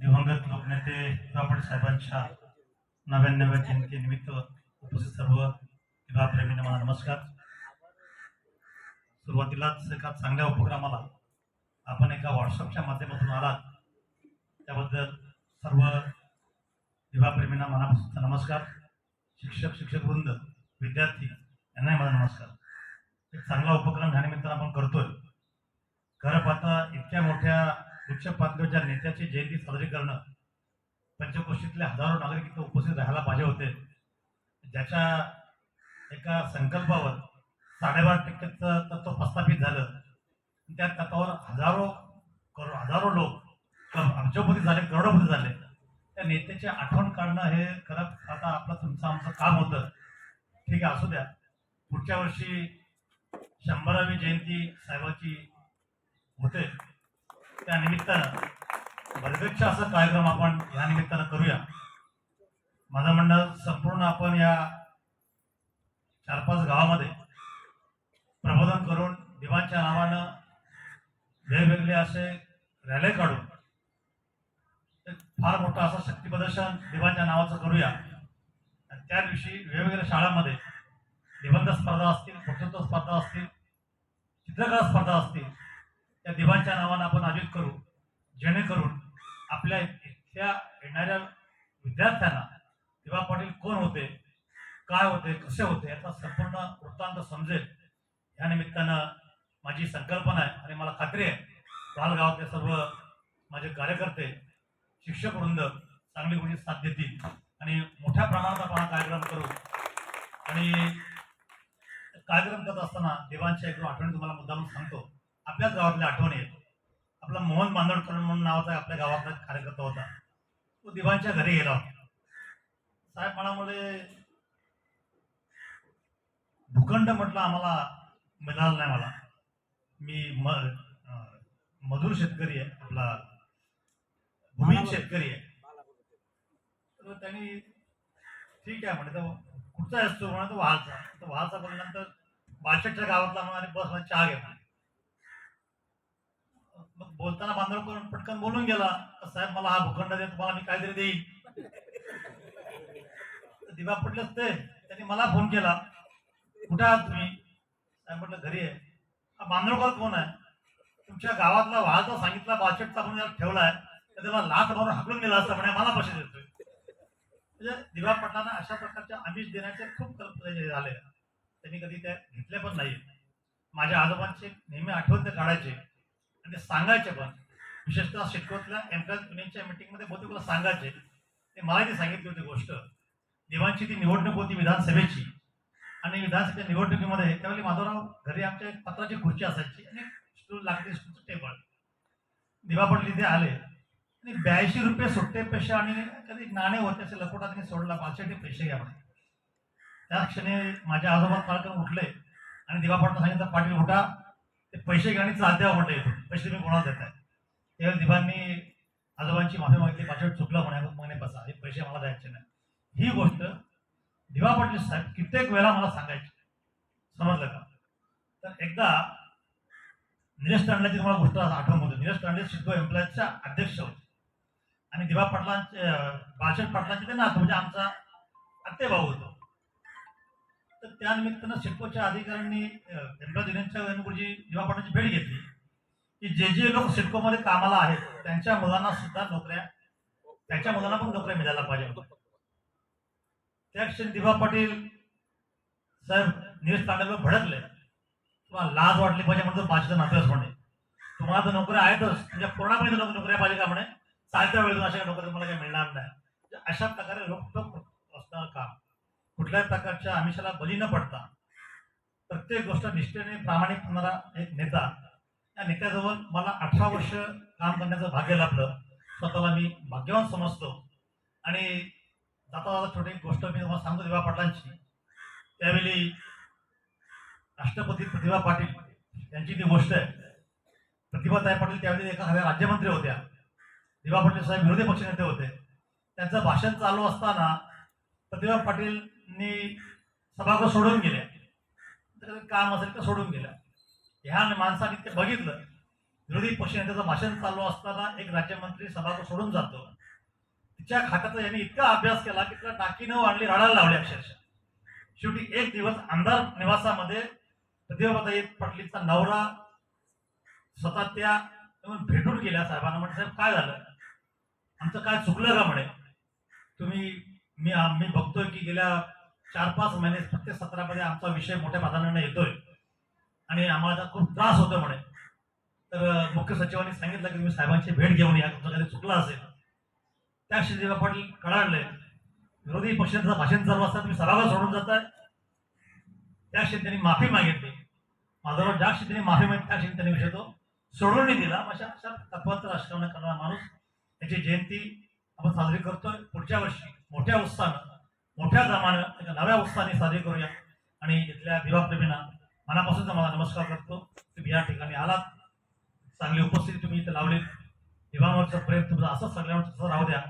दिवंगत लोकनेते बापट साहेबांच्या नव्याण्णव्या जयंतीनिमित्त उपस्थित सर्व विभागप्रेमींना मला नमस्कार. सुरुवातीलाच एका चांगल्या उपक्रमाला आपण एका व्हॉट्सअपच्या माध्यमातून आलात. त्याबद्दल सर्व विभागप्रेमींना मनापासून नमस्कार. शिक्षक शिक्षक वृंद विद्यार्थी यांनाही मला नमस्कार. एक चांगला उपक्रम ह्या निमित्तानं आपण करतोय. खरं पाहता इतक्या मोठ्या उच्च पातळीच्या नेत्याची जयंती साजरी करणं पंचक्रोशीतले हजारो नागरिक इथं उपस्थित राहायला पाहिजे होते. ज्याच्या एका संकल्पावर साडेबारा टक्क्याचं तत्व प्रस्थापित झालं. त्या तत्वावर हजारो करो हजारो लोक अब्जोपती झाले करोडोपती झाले. त्या नेत्याची आठवण काढणं हे खरं आता आपलं तुमचं आमचं काम होतं. ठीक आहे असू द्या. पुढच्या वर्षी शंभरावी जयंती साहेबाची होते. त्या निमित्तानं भरगच्छ असा कार्यक्रम आपण या निमित्तानं करूया. माझं म्हणणं संपूर्ण आपण या चार पाच गावामध्ये प्रबोधन करून देवांच्या नावानं वेगवेगळे असे रॅले काढून फार मोठं असं शक्तीप्रदर्शन देवांच्या नावाचं करूया. आणि त्या दिवशी वेगवेगळ्या शाळांमध्ये निबंध स्पर्धा असतील वक्तृत्व स्पर्धा असतील चित्रकला स्पर्धा असतील त्या देवांच्या नावानं आपण आयोजित करू. जेणेकरून आपल्या इथल्या येणाऱ्या विद्यार्थ्यांना दिवा पाटील कोण होते काय होते कसे होते याचा संपूर्ण वृत्तांत समजेल. या निमित्तानं माझी संकल्पना आहे आणि मला खात्री आहे बालगावातले सर्व माझे कार्यकर्ते शिक्षक वृंद चांगली गोष्टी साथ देतील आणि मोठ्या प्रमाणात आपण हा कार्यक्रम करू. आणि कार्यक्रम करत असताना देवांच्या एक आठवणी तुम्हाला मुद्दाम सांगतो. आपल्याच गावातल्या आठवणी आहेत आपला मोहन बांदोडकर म्हणून नावाचा आपल्या गावातला कार्यकर्ता होता. तो दिवाणच्या घरी गेला होता. साहेब मला म्हणे भूखंड म्हटलं आम्हाला मिळालं नाही मला. मी म मजूर शेतकरी आहे आपला भूमिहीन शेतकरी आहे. तर त्यांनी ठीक आहे म्हणे तर कुठचा असतो म्हणा तो वहालचा तर वहालचा बोलल्यानंतर बादशेटच्या गावातला म्हणाले बस चहा घे. म्हणे. मग बोलताना बांधव पटकन बोलून गेला साहेब मला हा भूखंड दे तुम्हाला मी काहीतरी देईन. दिवा पडलेच ते त्यांनी मला फोन केला कुठे आहात तुम्ही? साहेब म्हटलं घरी आहे. हा बांधवकर कोण आहे? तुमच्या गावातला वाहता सांगितला बादशेटचा म्हणून ठेवला ठेवलाय तर त्याला लाच मारून हाकलून दिला असता म्हणे मला पैसे देतोय. म्हणजे दिवा पटलांना अशा प्रकारच्या आमिष देण्याचे खूप कल्पना झाले. त्यांनी कधी त्या घेतल्या पण नाही माझ्या आजोबांचे नेहमी आठवण ते काढायचे. आणि ते सांगायचे पण. विशेषतः शिटकोतल्या एमकाज युनियनच्या मिटिंगमध्ये बहुतेक मला सांगायचे. ते मला ती सांगितली होती गोष्ट देवांची ती निवडणूक होती विधानसभेची. आणि विधानसभेच्या निवडणुकीमध्ये त्यावेळी माधवराव घरी आमच्या एक पत्राची खुर्ची असायची आणि स्टूल लागते स्टूलचं टेबल दिवा पडली ते आले. आणि ब्याऐंशी रुपये सुट्टे पैसे आणि कधी नाणे होते असे लकोटात त्यांनी सोडला पाचशे पैसे घ्या म्हणे त्या क्षणी माझ्या आजोबा कार्यक्रम उठले आणि दिवा पडता सांगितलं पाटील उठा. पैसे घ्या आणि चालत्या म्हटलं इथून. पैसे तुम्ही कोणाला देताय? त्यावेळी दिवांनी आजोबांची माफी मागितली पाचवट चुकलं म्हणे म्हणे बसा हे पैसे मला द्यायचे नाही. ही गोष्ट दिवा पाटील साहेब कित्येक वेळा मला सांगायची. समजलं का? तर एकदा निलेश तांडल्याची तुम्हाला गोष्ट आठवण होते. निलेश तांडले सिद्धो एम्प्लॉयजच्या अध्यक्ष होते. आणि दिवा पाटलांचे बाळशेठ पाटलांचे ते नात म्हणजे आमचा अत्ते भाऊ होतो. त्यानिमित्तानं सिडकोच्या अधिकाऱ्यांनी एम्प्लॉय युनियनच्या गुरुजी दिवा भेट घेतली. की जे जे लोक सिडकोमध्ये कामाला आहेत त्यांच्या मुलांना सुद्धा नोकऱ्या त्यांच्या मुलांना पण नोकऱ्या मिळायला पाहिजे त्या क्षणी दिवा पाटील साहेब न्यूज तांड्यावर भडकले. तुम्हाला लाज वाटली पाहिजे म्हणजे पाचशे अभ्यास म्हणे. तुम्हाला तर नोकऱ्या आहेतच तुझ्या पूर्णपणे लोक नोकऱ्या पाहिजे का म्हणे? चालत्या वेळेतून अशा नोकऱ्या तुम्हाला काही मिळणार नाही. म्हणजे अशा प्रकारे लोक असणार काम. कुठल्याही प्रकारच्या आमिषाला बली न पडता प्रत्येक गोष्ट निष्ठेने प्रामाणिक होणारा एक नेता या नेत्याजवळ मला अठरा वर्ष काम करण्याचं भाग्य लाभलं. स्वतःला मी भाग्यवान समजतो. आणि जाता जाता छोटी गोष्ट मी तुम्हाला सांगतो दिवा पाटलांची. त्यावेळी राष्ट्रपती प्रतिभा पाटील यांची ती गोष्ट आहे. प्रतिभाताई पाटील त्यावेळी एका राज्यमंत्री होत्या. दिवा पाटील साहेब विरोधी पक्षनेते होते. त्यांचं भाषण चालू असताना प्रतिभा पाटील त्यांनी सभागृह सोडून गेल्या. काम असेल तर सोडून गेल्या. ह्या माणसाने ते बघितलं. विरोधी पक्षनेत्याचं भाषण चालू असताना एक राज्यमंत्री सभागृह सोडून जातो. तिच्या खात्याचा यांनी इतका अभ्यास केला की तिला टाकी न आणली रडायला लावली अक्षरशः. शेवटी एक दिवस आमदार निवासामध्ये प्रतिभाताई पाटलीचा नवरा स्वतः त्या भेटून गेल्या. साहेबांना म्हणजे साहेब काय झालं? आमचं काय चुकलं का म्हणे? तुम्ही मी मी बघतोय की गेल्या चार पाच महिने प्रत्येक सत्रामध्ये आमचा विषय मोठ्या प्राधान्याने येतोय. आणि आम्हाला खूप त्रास होतो म्हणे. तर मुख्य सचिवांनी सांगितलं की तुम्ही साहेबांची भेट घेऊन या तुमचं काही चुकला असेल. त्या श्रीदेवा पाटील कडाडले. विरोधी पक्षांचं भाषण चालू असताना तुम्ही सभागा सोडून जाताय. त्या क्षणी त्यांनी माफी मागितली. माझ्यावर ज्या क्षणी माफी मागितली त्या क्षणी त्यांनी विषय तो सोडूनही दिला. अशा अशा तत्वाचं राजकारण करणारा माणूस त्याची जयंती आपण साजरी करतोय. पुढच्या वर्षी मोठ्या उत्साहानं. मोठ्या दमानं एका नव्या उत्साहाने साजरी करूया. आणि इथल्या दिवाप्रेमींना मनापासूनचा मला नमस्कार करतो. तुम्ही या ठिकाणी आलात. चांगली उपस्थिती तुम्ही इथे लावलीत. दिवांवरचं प्रेम तुमचं असंच सगळ्यांवर तसं राहू द्या.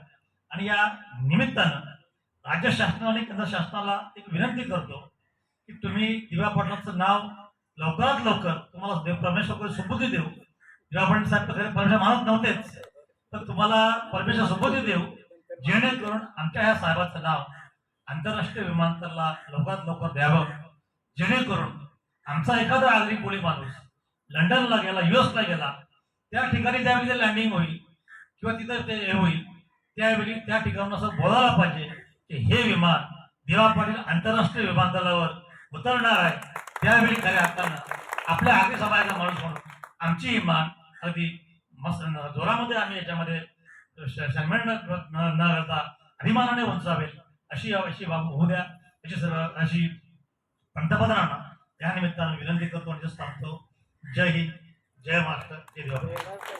आणि या निमित्तानं राज्य शासनाने आणि केंद्र शासनाला एक विनंती करतो की तुम्ही दिवा पटनाचं नाव लवकरात लवकर तुम्हाला देव परमेश्वर सुबुद्धी देऊ. दिवा पाटील साहेब तर परमेश्वर मानत नव्हतेच. तर तुम्हाला परमेश्वर सुबुद्धी देऊ. जेणेकरून आमच्या ह्या साहेबाचं नाव आंतरराष्ट्रीय विमानतळाला लवकरात लवकर द्यावं. जेणेकरून आमचा एखादा आगरी कोळी माणूस लंडनला गेला युएसला गेला त्या ठिकाणी त्यावेळी ते लँडिंग होईल किंवा तिथं ते हे होईल. त्यावेळी त्या ठिकाणून असं बोलायला पाहिजे की हे विमान दिवा पाटील आंतरराष्ट्रीय विमानतळावर उतरणार आहे. त्यावेळी खऱ्या हक्कानं आपल्या आगे समाजाचा माणूस म्हणून आमची इमान अगदी मस्त जोरामध्ये आम्ही याच्यामध्ये श- न- न करता अभिमानाने उंचावेल. अशी अशी बाब होऊ द्या. अशी सर्व अशी पंतप्रधानांना या निमित्तानं विनंती करतो आणि just थांबतो जय हिंद जय महाराष्ट्र जय देवा